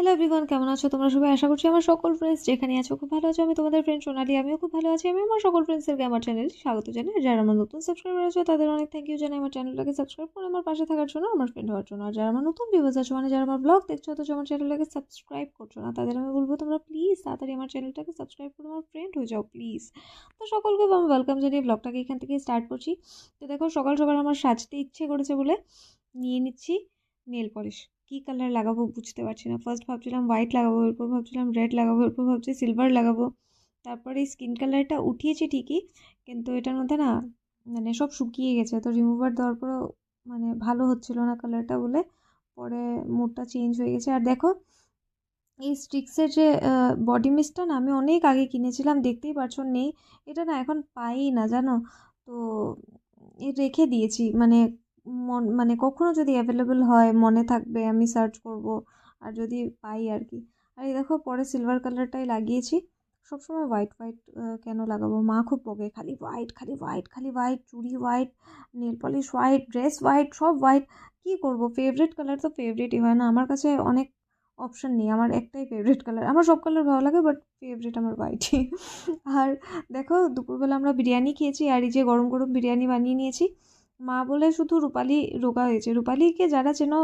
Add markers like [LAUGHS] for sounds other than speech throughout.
Hello everyone কেমন আছো? তোমরা সবাই আশা করছি আমার সকল ফ্রেন্ডস যেখানে আছো খুব ভালো আছো। আমি তোমাদের ফ্রেন্ড সোনালি, আমিও খুব ভালো আছি। আমি আমার সকল ফ্রেন্ডসদেরকে আমার চ্যানেলে স্বাগত জানাই। যারা আমার নতুন সাবস্ক্রাইবার আছো, তাদের অনেক থ্যাংক ইউ জানাই আমার চ্যানেলটাকে সাবস্ক্রাইব করে আমার পাশে থাকার জন্য আমার ফ্রেন্ড হওয়ার জন্য। আর যারা আমার নতুন ভিউয়ার্স আছো মানে যারা আমার ব্লগ দেখছ, অথচ আমার চ্যানেলটাকে সাবস্ক্রাইব করছ না, তাদের আমি বলব তোমরা প্লিজ তাড়াতাড়ি আমার চ্যানেলটাকে সাবস্ক্রাইব করে আমার ফ্রেন্ড হয়ে যাও প্লিজ তো সকলকে আমি ওয়েলকাম জানিয়ে ব্লগটাকে এখান থেকে স্টার্ট করছি। তো দেখো, সকাল সকাল আমার সাজতে ইচ্ছে করেছে বলে নিয়ে নিচ্ছি নেল পলিশ কী কালার লাগাবো বুঝতে পারছি না। ফার্স্ট ভাবছিলাম হোয়াইট লাগাবো, এরপর ভাবছিলাম রেড লাগাবো, এরপর ভাবছি সিলভার লাগাবো। তারপরে এই স্কিন কালারটা উঠিয়েছি ঠিকই, কিন্তু এটার মধ্যে না মানে সব শুকিয়ে গেছে। তো রিমুভার দেওয়ার পরেও মানে ভালো হচ্ছিল না কালারটা বলে। পরে মুডটা চেঞ্জ হয়ে গেছে। আর দেখো, এই স্টিক্সের যে বডি মিস্টটা না, আমি অনেক আগে কিনেছিলাম, দেখতেই পারছ, নেই। এটা না এখন পাই না, জানো? তো, এ রেখে দিয়েছি। মানে মন মানে কখনও যদি অ্যাভেলেবেল হয়, মনে থাকবে, আমি সার্চ করব, আর যদি পাই আর কি আর এই দেখো, পরে সিলভার কালারটাই লাগিয়েছি। সবসময় হোয়াইট হোয়াইট কেন লাগাবো? মা খুব বকে, খালি হোয়াইট খালি হোয়াইট খালি হোয়াইট চুড়ি white nail polish white dress white সব হোয়াইট কী করব? ফেভারিট কালার তো ফেভারিটই হয় না। আমার কাছে অনেক অপশান নেই। আমার একটাই ফেভারিট কালার আমার সব কালার ভালো লাগে বাট ফেভারিট আমার হোয়াইটই আর দেখো, দুপুরবেলা আমরা বিরিয়ানি খেয়েছি, আর এই যে গরম গরম বিরিয়ানি বানিয়ে নিয়েছি। মা বলে শুধু রূপালি, রোগা হয়েছে। রূপালিকে যারা চেনো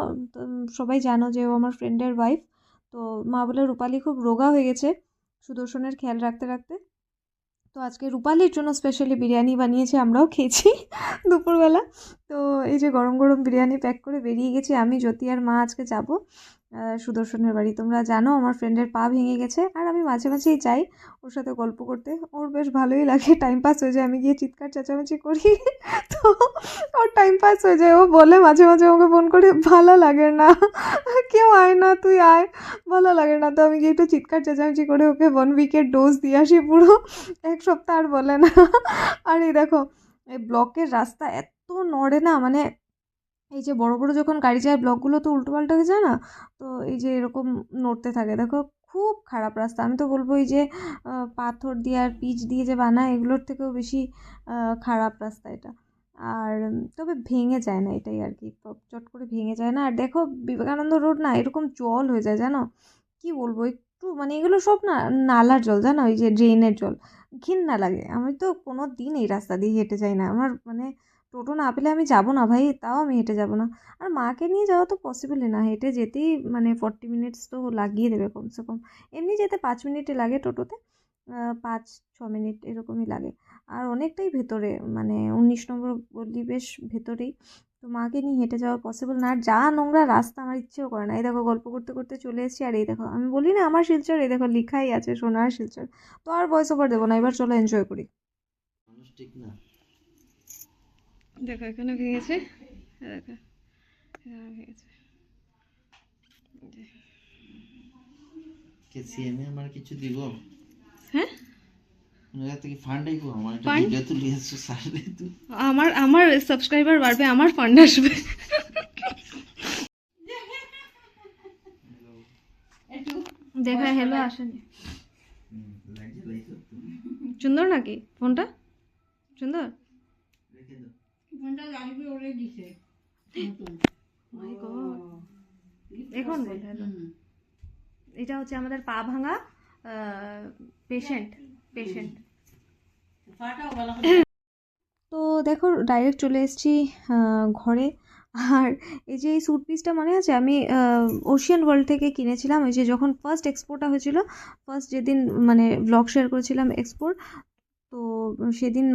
সবাই জানো যে ও আমার ফ্রেন্ডের ওয়াইফ তো মা বলে রূপালি খুব রোগা হয়ে গেছে সুদর্শনের খেয়াল রাখতে রাখতে। তো আজকে রূপালির জন্য স্পেশালি বিরিয়ানি বানিয়েছে, আমরাও খেয়েছি [LAUGHS] দুপুরবেলা। তো এই যে গরম গরম বিরিয়ানি প্যাক করে বেরিয়ে গেছি আমি, জ্যোতি আর মা আজকে যাব। সুদর্শনের বাড়ি। তোমরা জানো আমার ফ্রেন্ডের পা ভেঙে গেছে আর আমি মাঝে মাঝেই যাই ওর সাথে গল্প করতে। ওর বেশ ভালোই লাগে। টাইম পাস হয়ে যায়, আমি গিয়ে চিৎকার চেঁচামেচি করি। [LAUGHS] তো ওর টাইম পাস হয়ে যায়। ও বলে মাঝে মাঝে আমাকে ফোন করে, ভালো লাগে না। [LAUGHS] কেউ আয় না, তুই আয়। ভালো লাগে না। তো আমি গিয়ে একটু চিৎকার চেঁচামেচি করে ওকে ওয়ান উইকের ডোজ দিয়ে আসি পুরো। [LAUGHS] এক সপ্তাহ আর বলে না। আর এই দেখো, এই ব্লকের রাস্তা এত নড়ে না মানে এই যে বড় বড় যখন গাড়ি যায়, ব্লকগুলো তো উল্টোপাল্টা হয়ে যায় না? তো এই যে এরকম নড়তে থাকে। দেখো, খুব খারাপ রাস্তা। আমি তো বলব এই যে পাথর দিয়ে আর পিচ দিয়ে যে বানায়, এগুলোর থেকেও বেশি খারাপ রাস্তা এটা। আর, তবে ভেঙে যায় না এটাই আর কি। চট করে ভেঙে যায় না। আর দেখো, বিবেকানন্দ রোড না, এরকম জল হয়ে যায়, জানো? কি বলব? একটু মানে এগুলো সব না, নালার জল, জানো? ওই যে ড্রেনের জল। ঘিন্না লাগে। আমি তো কোনো দিন এই রাস্তা দিয়ে হেঁটে যাই না। আমার মানে টোটো না পেলে আমি যাব না ভাই, তাও আমি হেঁটে যাব না। আর মাকে নিয়ে যাওয়া তো পসিবলই না, হেঁটে যেতেই মানে ফর্টি মিনিটস তো লাগিয়ে দেবে কমসে কম। এমনি যেতে পাঁচ মিনিটে লাগে টোটোতে পাঁচ, ছ মিনিট এরকমই লাগে। আর অনেকটাই ভেতরে মানে উনিশ নম্বর গলি বেশ ভেতরেই। তো মাকে নিয়ে হেঁটে যাওয়া পসিবল না। আর যা নোংরা রাস্তা আমার ইচ্ছেও করে না। এই দেখো গল্প করতে করতে চলে এসেছি, আর এই দেখো, আমি বলি না আমার শিলচর, এই দেখো লিখাই আছে সোনার শিলচর। তো আর ভয়েস ওভার দেবো না, এবার চলো এনজয় করি। ঠিক না। দেখো এখানে ভেঙেছে। দেখো এখানে ভেঙেছে। কে সিএমএ আমার কিছু দিব? হ্যাঁ? ফান্ড আইব আমার আমার আমার সাবস্ক্রাইবার বাড়বে আমার ফান্ড আসবে। দেখা হ্যালো আসেনি। সুন্দর নাকি ফোনটা? সুন্দর? My God. এখন বল হ্যালো এটা হচ্ছে আমাদের পা ভাঙা পেশেন্ট পেশেন্ট তো দেখো ডাইরেক্ট চলে এসেছি ঘরে। আর এই যে এই স্যুট পিসটা মনে আছে আমি ওশিয়ান ওয়ার্ল্ড থেকে কিনেছিলাম। ওই যে যখন ফার্স্ট এক্সপোর্টটা হয়েছিল ফার্স্ট যেদিন মানে ব্লগ শেয়ার করেছিলাম এক্সপোর্ট তো সেদিন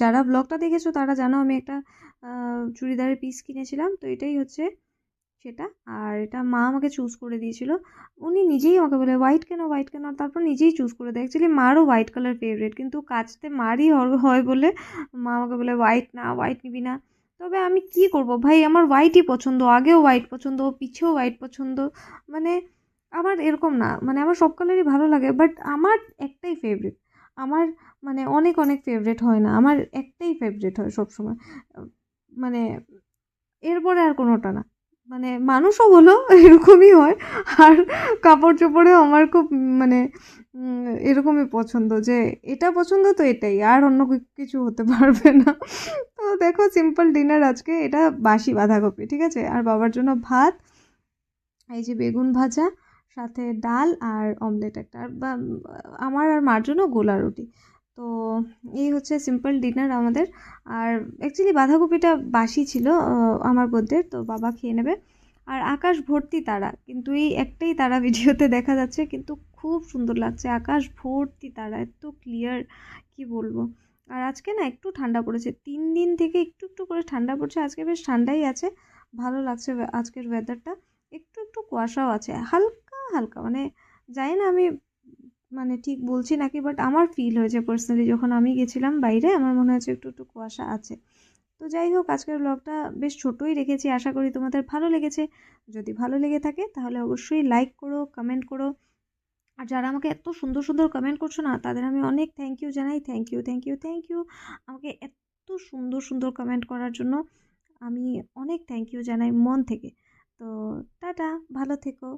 যারা ব্লগটা দেখেছ তারা জানো আমি একটা চুড়িদারের পিস কিনেছিলাম। তো এটাই হচ্ছে সেটা। আর এটা মা আমাকে চুজ করে দিয়েছিল। উনি নিজেই আমাকে বলে হোয়াইট কেন হোয়াইট কেন? তারপর নিজেই চুজ করে দেয়। অ্যাকচুয়ালি মারও হোয়াইট কালার ফেভারিট কিন্তু কাচতে মারই হয় বলে মা আমাকে বলে হোয়াইট না হোয়াইট নিবি না। তবে আমি কি করব? ভাই, আমার হোয়াইটই পছন্দ। আগেও হোয়াইট পছন্দ, পিছেও হোয়াইট পছন্দ। মানে আমার এরকম না। মানে আমার সব কালারই ভালো লাগে। বাট আমার একটাই ফেভারিট আমার মানে অনেক অনেক ফেভারিট হয় না। আমার একটাই ফেভারিট হয় সবসময়। মানে এরপরে আর কোনোটা না। মানে মানুষও বলো, এরকমই হয়। আর কাপড় চোপড়েও আমার খুব মানে এরকমই পছন্দ যে এটা পছন্দ তো এটাই, আর অন্য কিছু হতে পারবে না। তো দেখো সিম্পল ডিনার আজকে, এটা বাসি বাঁধাকপি, ঠিক আছে? আর বাবার জন্য ভাত, এই যে বেগুন ভাজা সাথে ডাল আর অমলেট একটা। আর বা, আমার আর মার জন্য গোলা রুটি। তো এই হচ্ছে সিম্পল ডিনার আমাদের। আর অ্যাকচুয়ালি বাঁধাকপিটা বাসি ছিল আমার বদ্যের তো বাবা খেয়ে নেবে। আর আকাশ ভর্তি তারা, কিন্তু এই একটাই তারা ভিডিওতে [LAUGHS] দেখা যাচ্ছে, কিন্তু খুব সুন্দর লাগছে। আকাশ ভর্তি তারা, এত ক্লিয়ার কি বলব? আর আজকে না একটু ঠান্ডা পড়েছে। তিন দিন থেকে একটু একটু করে ঠান্ডা পড়ছে। আজকে বেশ ঠান্ডাই আছে। ভালো লাগছে আজকের ওয়েদারটা একটু একটু কুয়াশাও আছে। হালকা হালকা মানে জানি না আমি মানে ঠিক বলছি নাকি বাট আমার ফিল হয়েছে পার্সোনালি যখন আমি গেছিলাম বাইরে, আমার মনে হচ্ছে একটু একটু কুয়াশা আছে। তো যাই হোক, আজকের ব্লগটা বেশ ছোটোই রেখেছি, আশা করি তোমাদের ভালো লেগেছে। যদি ভালো লেগে থাকে, তাহলে অবশ্যই লাইক করো কমেন্ট করো। আর যারা আমাকে এত সুন্দর সুন্দর কমেন্ট করছ না, তাদের আমি অনেক থ্যাংক ইউ জানাই। Thank you thank you thank you আমাকে এত সুন্দর সুন্দর কমেন্ট করার জন্য আমি অনেক থ্যাংক ইউ জানাই মন থেকে। তো টাটা, ভালো থেকো।